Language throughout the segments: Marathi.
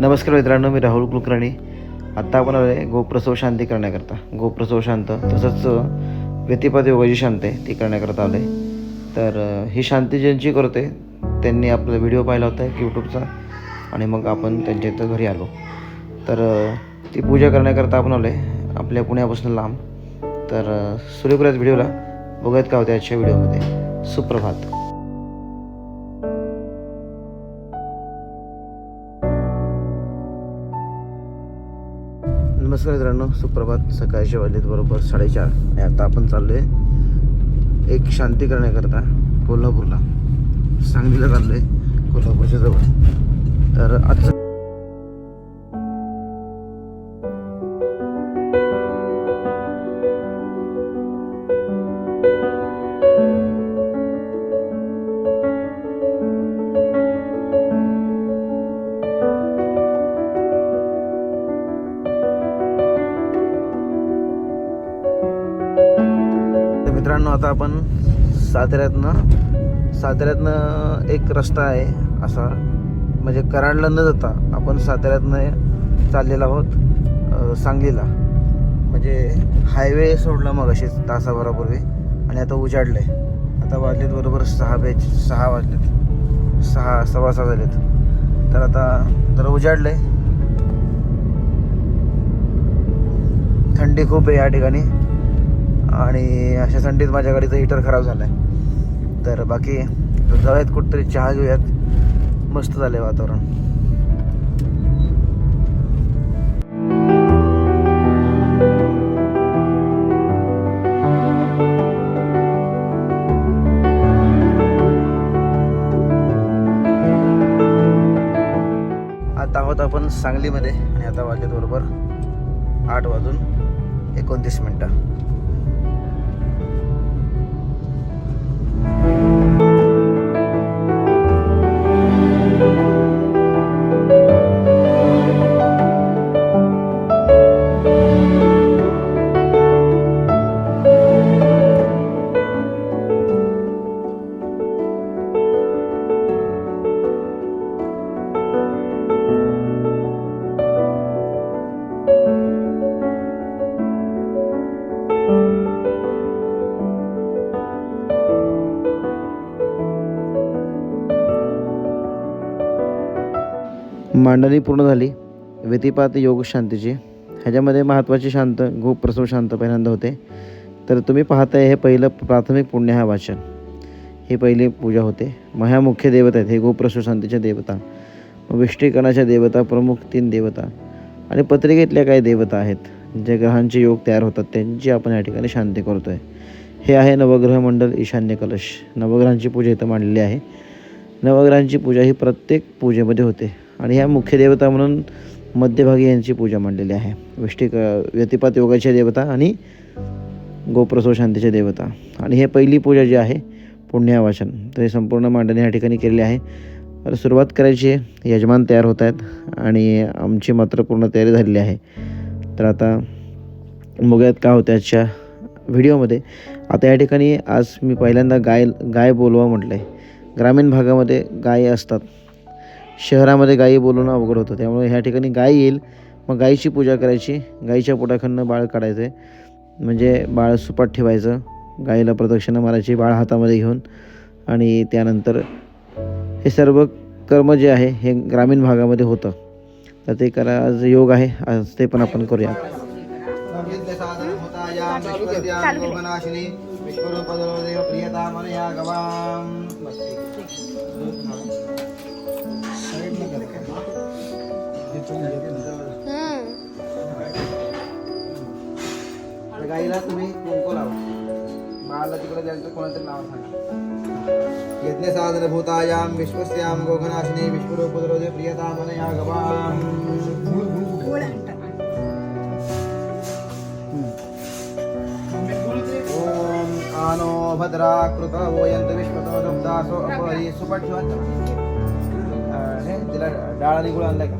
नमस्कार मित्रांनो मी राहुल कुलकर्णी. आत्ता आपण आलो आहे गोप्रसव शांती करण्याकरता. गोप्रसव शांत तसंच व्यतिपात योगाची शांत आहे ती करण्याकरता आलो आहे तर ही शांती ज्यांची करते त्यांनी आपला व्हिडिओ पाहिला होता यूट्यूबचा आणि मग आपण त्यांच्या इथं घरी आलो. तर ती पूजा करण्याकरता आपण आलो आहे आपल्या पुण्यापासून लांब. तर अ, सुरू करूयात व्हिडिओला बघत का होते आजच्या व्हिडिओमध्ये. सुप्रभात. नमस्कार मित्रांनो सुप्रभात. सकाळचे वाजलेत बरोबर साडेचार. आणि आता आपण चाललो आहे एक शांती करण्याकरता कोल्हापूरला. सांगलीला चाललो आहे कोल्हापूरच्या जवळ. तर आजचं आपण साताऱ्यातनं साताऱ्यातनं एक रस्ता आहे असा. म्हणजे कराडला न जाता आपण साताऱ्यातनं चाललेलो आहोत सांगलीला. म्हणजे हायवे सोडला मग अशीच तासाभरापूर्वी आणि आता उजाडलं आहे आता वाजलेत बरोबर सहा बेच सहा वाजलेत. सहा सव्वा सहा झालेत. तर आता तर उजाडलं आहे थंडी खूप आहे या ठिकाणी. आणि अशा संडेत माझ्या गाडीचं हिटर खराब झालं आहे तर बाकी जाऊयात कुठतरी चहा घेऊयात. मस्त झालं आहे वातावरण. आता आहोत आपण सांगलीमध्ये आणि आता वाजलेत बरोबर आठ वाजून एकोणतीस मिनटं. मांडणी पूर्ण झाली. व्यतिपात योग शांतीची. ह्याच्यामध्ये महत्त्वाची शांत गोप्रसव शांत पहिल्यांदा होते. तर तुम्ही पाहताय हे पहिलं प्राथमिक पुण्य हा वाचन. ही पहिली पूजा होते. मग ह्या मुख्य देवता आहेत. हे गोप्रसव शांतीच्या देवता. विष्टीकरणाच्या देवता प्रमुख तीन देवता. आणि पत्रिकेतल्या काही देवता आहेत जे ग्रहांचे योग तयार होतात. त्यांची आपण या ठिकाणी शांती करतो आहे हे आहे नवग्रह मंडल ईशान्य कलश. नवग्रहांची पूजा इथं मांडलेली आहे. नवग्रहांची पूजा ही प्रत्येक पूजेमध्ये होते. आणि ह्या मुख्य देवता म्हणून मध्यभागी यांची पूजा मांडलेली आहे. विष्टिक व्यतिपात योगाच्या देवता आणि गोप्रसो शांतीच्या देवता. आणि हे पहिली पूजा जी आहे पुण्यावाचन तर हे संपूर्ण मांडणी या ठिकाणी केलेली आहे. तर सुरुवात करायची आहे यजमान तयार होत आहेत आणि आमची मात्र पूर्ण तयारी झालेली आहे. तर आता बघूयात का होत्याच्या आजच्या व्हिडिओमध्ये. आता या ठिकाणी आज मी पहिल्यांदा गाय गाय बोलवा म्हटलं आहे ग्रामीण भागामध्ये गाय असतात. शहरामध्ये गायी बोलवणं अवघड होतं. त्यामुळे ह्या ठिकाणी गाय येईल. मग गायीची पूजा करायची. गायीच्या पोटाखालनं बाळ काढायचं आहे म्हणजे बाळ सुपात ठेवायचं. गायीला प्रदक्षिणा मारायची बाळ हातामध्ये घेऊन. आणि त्यानंतर हे सर्व कर्म जे आहे हे ग्रामीण भागामध्ये होतं. तर ते करा आज योग आहे. आज ते पण आपण करूया. हम्म. गाईला तुम्ही कुंकू लावा? बाळाला तिकडे द्यायचं कोणाचं नाव सांगा. यज्ञ साधन भूतायां विश्वस्यां गोघनाशिनी विश्वरूपद्रोजे प्रियता मनया गवाम ओम आनो भद्रा कृत वोयंत विश्वतो दुग्धासो अपरी सुपठवंत हे तिला डाळ आणि गुळ आणलाय का?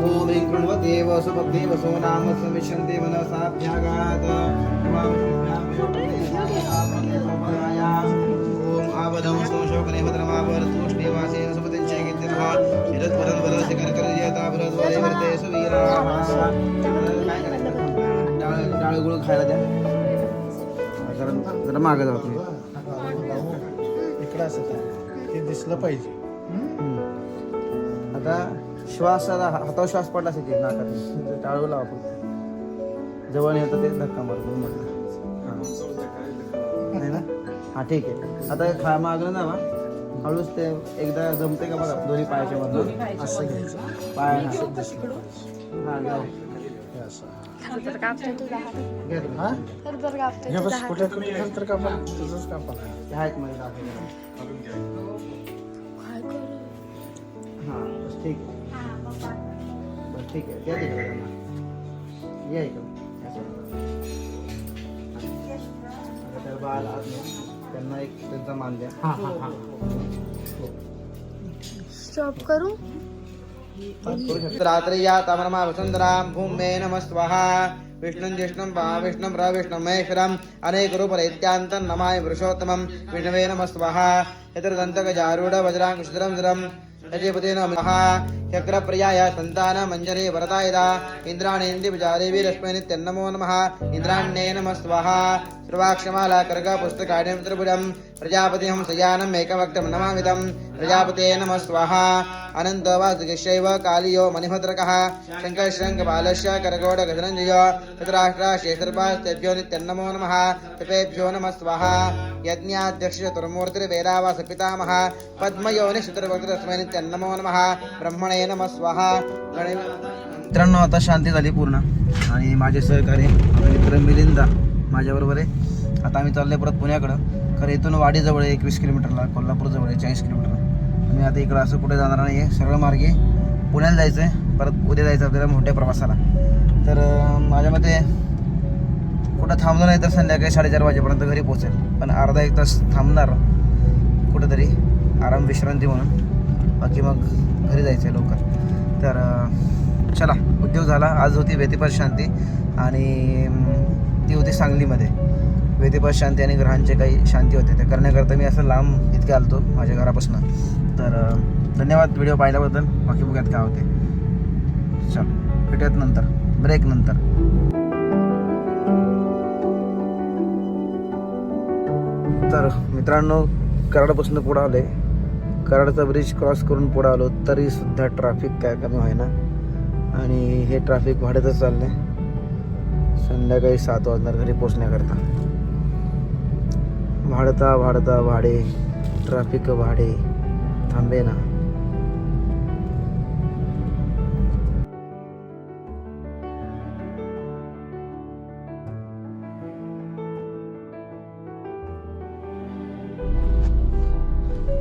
ओम ऐं कृण्वते वसुभक्ते वसो नाम समिष्यन्ते मनसाभ्यागात् ओम आवदं सोशोकने भद्रमावर्तूष्णीवासेन सुपतिञ्चे कीर्तिनः यदत्परं वरदस्य करकरजयता भरद्वरे वर्ते सुवीराः डाळ गुळ खायला द्या जरा जरा मागं जाऊ असं ते दिसलं पाहिजे आता श्वास आता हा- हातावर श्वास पडला असेल नाकात टाळू लावा आपण. जवळ येतं ते धक्का मारतो म्हटलं. हां. नाही ना? हां ठीक आहे. आता खा मागलं ना बा. हळूच ते एकदा जमते का बघा दोन्ही पायाच्या मधून? असं घ्यायचं पाय हां हां. हे. हा हे हां ठीक. ठीक आहे द्या तिकडे त्यांना या इकडं असं. आता त्या बाळाला आत न्या. त्यांना एक त्यांचा मान द्या हा हा हा। स्टॉप करू। रात्री या तमरमा वसुंधराम भूमे नमस्वहा विष्णुं जिष्णुं वा विष्णुं प्रविष्णुं महेश्वरम्। अनेकरूपदैत्यान्तं नमाय पुरुषोत्तमं विष्णवे नमस्वहा यत्र दन्तगजारूढ वज्राङ्कुशधरं धरं यजपते नमः। శక్రప్రియాయ సంతానమంజరి వరదాయద ఇంద్రాణేంది విజాదేవి లక్ష్మీ నిత్యన్నమో నమ ఇంద్రాణ్యే నమ స్వాహ శ్రవాక్షమాల కర్గ పుస్తకాడ్యం త్రిపురం ప్రజాపతిహం సయానం ఏకవక్తం నమామిదం ప్రజాపతే నమ స్వాహ అనంతో వాసుకిశైవ కాళియో మణిభద్రక శంకర్శంకపాలస్య కరగోడ గజనంజయో తృతరాష్ట్రాశేషర్పాస్తేభ్యో నిత్యన్నమో నమ తపేభ్యో నమ స్వాహ యజ్ఞాధ్యక్ష చతుర్మూర్తిర్వేదావాస పితామహ పద్మయోని శతుర్భక్తిరస్మై నిత్యన్నమో నమ బ్రహ్మణే ब्रह्मणे नम स्वाहा. मित्रांनो आता शांती झाली पूर्ण. आणि माझे सहकारी मित्र मिलिंदा माझ्याबरोबर आहे. आता आम्ही चाललो परत पुण्याकडं. खरं इथून वाडीजवळ आहे एकवीस किलोमीटरला कोल्हापूरजवळ आहे चाळीस किलोमीटर आम्ही आता इकडं असं कुठे जाणार नाही आहे सरळ मार्गे पुण्याला जायचं आहे परत उद्या जायचं आपल्याला मोठ्या प्रवासाला. तर माझ्या मते कुठं थांबलं नाही तर संध्याकाळी साडेचार वाजेपर्यंत घरी पोहोचेल. पण अर्धा एक तास थांबणार कुठंतरी आराम विश्रांती म्हणून. बाकी मग घरी जायचं आहे लवकर. तर चला उद्योग झाला. आज होती व्यतिपात शांती आणि ती होती सांगलीमध्ये. व्यतिपात शांती आणि ग्रहांचे काही शांती होते. ते करण्याकरता मी असं लांब इतके आलतो माझ्या घरापासून. तर धन्यवाद व्हिडिओ पाहिल्याबद्दल. बाकी बघ्यात काय होते. चल भेटूयात नंतर. ब्रेक नंतर. तर मित्रांनो कराडपासून पुढं आले कराडचा ब्रिज क्रॉस करून पुढं आलो तरी सुद्धा ट्रॅफिक काय कमी व्हायना आणि हे ट्रॅफिक वाढतच चाललंय. संध्याकाळी सात वाजणार घरी पोचण्याकरता वाढता वाढता भाडे ट्रॅफिक भाडे थांबे ना.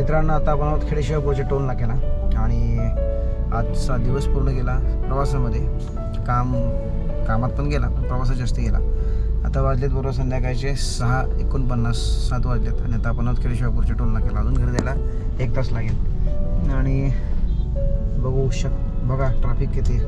मित्रांनो आता आपण आहोत खेडेशिवापूरच्या टोल नाक्याला आणि आजचा दिवस पूर्ण गेला प्रवासामध्ये. काम कामात पण गेला पण प्रवासात जास्त गेला. आता वाजलेत बरोबर संध्याकाळचे सहा एकोणपन्नास सात वाजलेत. आणि आता आपण आहोत खेडेशिवापूरच्या टोल नाक्याला अजून घरी जायला एक तास लागेल. आणि बघू शक बघा ट्रॅफिक किती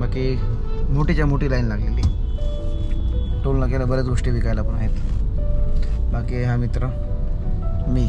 बाकी मोठीच्या मोठी लाईन लागलेली. टोल नाक्याला बऱ्याच गोष्टी विकायला पण आहेत. बाकी हा मित्र मी.